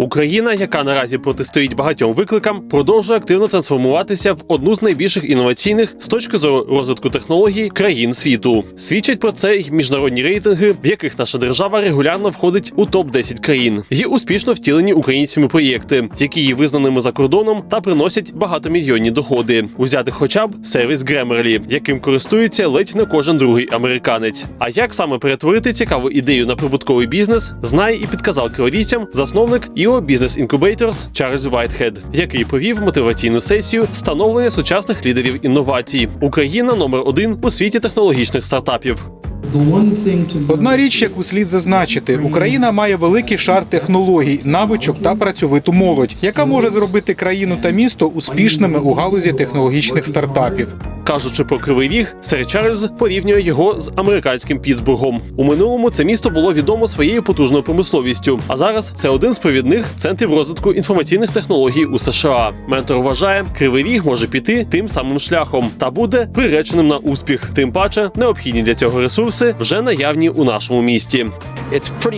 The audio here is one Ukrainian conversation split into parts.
Україна, яка наразі протистоїть багатьом викликам, продовжує активно трансформуватися в одну з найбільших інноваційних з точки зору розвитку технологій країн світу. Свідчать про це й міжнародні рейтинги, в яких наша держава регулярно входить у топ 10 країн. Є успішно втілені українцями проєкти, які є визнаними за кордоном та приносять багатомільйонні доходи. Узяти хоча б сервіс Grammarly, яким користується ледь не кожен другий американець. А як саме перетворити цікаву ідею на прибутковий бізнес, знає і підказав криворіцям засновник IO Business Incubators Чарльз Вайтхед, який провів мотиваційну сесію становлення сучасних лідерів інновацій. Україна номер один у світі технологічних стартапів. Одна річ, яку слід зазначити, Україна має великий шар технологій, навичок та працьовиту молодь, яка може зробити країну та місто успішними у галузі технологічних стартапів. Кажучи про кривий ріг, сер Чарльз порівнює його з американським Пітсбургом. У минулому це місто було відомо своєю потужною промисловістю, а зараз це один з провідних центрів розвитку інформаційних технологій у США. Ментор вважає, кривий ріг може піти тим самим шляхом та буде приреченим на успіх. Тим паче, необхідні для цього ресурси вже наявні у нашому місті.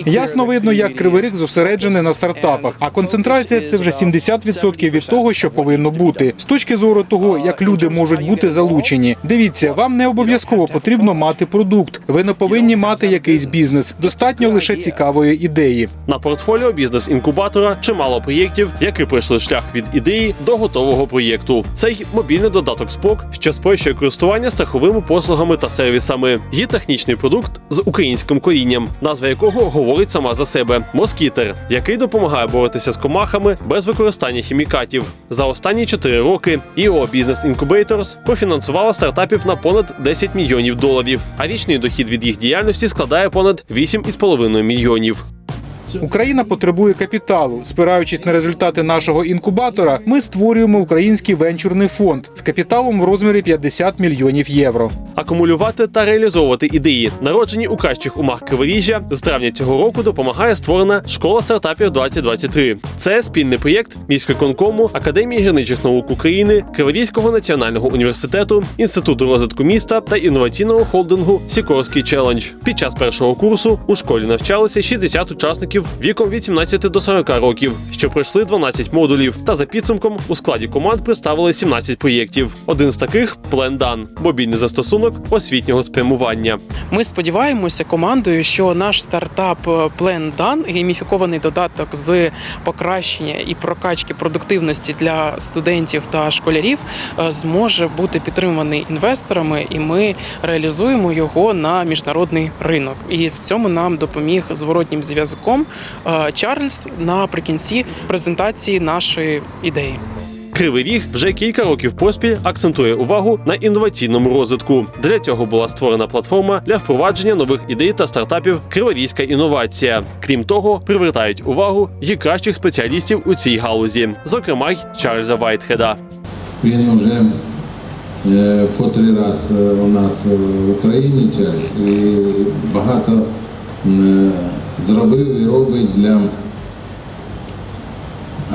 Ясно видно, як кривий ріг зосереджений на стартапах, а концентрація це вже 70% від того, що повинно бути. З точки зору того, як люди можуть бути залучені. Дивіться, вам не обов'язково потрібно мати продукт. Ви не повинні мати якийсь бізнес. Достатньо лише цікавої ідеї. На портфоліо бізнес-інкубатора чимало проєктів, які пройшли шлях від ідеї до готового проєкту. Це й мобільний додаток Спок, що спрощує користування страховими послугами та сервісами. Є технічний продукт з українським корінням, назва якого говорить сама за себе москітер, який допомагає боротися з комахами без використання хімікатів. За останні 4 роки IO Business Incubators профінансувала стартапів на понад 10 мільйонів доларів, а річний дохід від їх діяльності складає понад 8,5 мільйонів. Україна потребує капіталу. Спираючись на результати нашого інкубатора, ми створюємо український венчурний фонд з капіталом в розмірі 50 мільйонів євро. Акумулювати та реалізовувати ідеї, народжені у кращих умах Криворіжжя, з травня цього року допомагає створена школа стартапів 2023. Це спільний проєкт міськвиконкому, Академії гірничих наук України, Криворізького національного університету, інституту розвитку міста та інноваційного холдингу Сікорський челендж. Під час першого курсу у школі навчалися 60 учасників віком від 17 до 40 років, що пройшли 12 модулів. Та за підсумком у складі команд представили 17 проєктів. Один з таких Плендан мобільний застосунок освітнього спрямування. Ми сподіваємося командою, що наш стартап Done, гейміфікований додаток з покращення і прокачки продуктивності для студентів та школярів, е, зможе бути підтриманий інвесторами, і ми реалізуємо його на міжнародний ринок. І в цьому нам допоміг зворотнім зв'язком е, Чарльз наприкінці презентації нашої ідеї. Кривий ріг вже кілька років поспіль акцентує увагу на інноваційному розвитку. Для цього була створена платформа для впровадження нових ідей та стартапів Криворізька інновація. Крім того, привертають увагу і кращих спеціалістів у цій галузі, зокрема й Чарльза Вайтхеда. Він уже е, по три раз е, у нас е, в Україні Чарльз, і багато е, зробив і робить для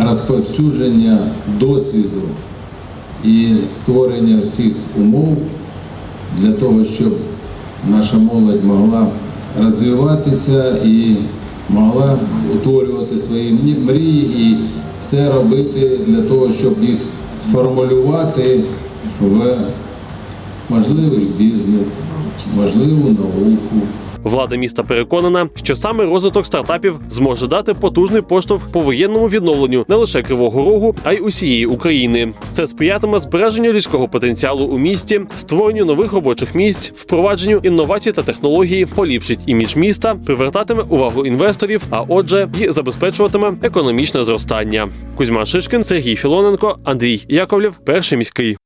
розповсюдження досвіду і створення всіх умов для того, щоб наша молодь могла розвиватися і могла утворювати свої мрії і все робити для того, щоб їх сформулювати в можливий бізнес, можливу науку. Влада міста переконана, що саме розвиток стартапів зможе дати потужний поштовх по воєнному відновленню не лише Кривого Рогу, а й усієї України. Це сприятиме збереженню людського потенціалу у місті, створенню нових робочих місць, впровадженню інновацій та технологій, поліпшить імідж міста, привертатиме увагу інвесторів, а отже, й забезпечуватиме економічне зростання. Кузьма Шишкін, Сергій Філоненко, Андрій Яковлєв, перший міський.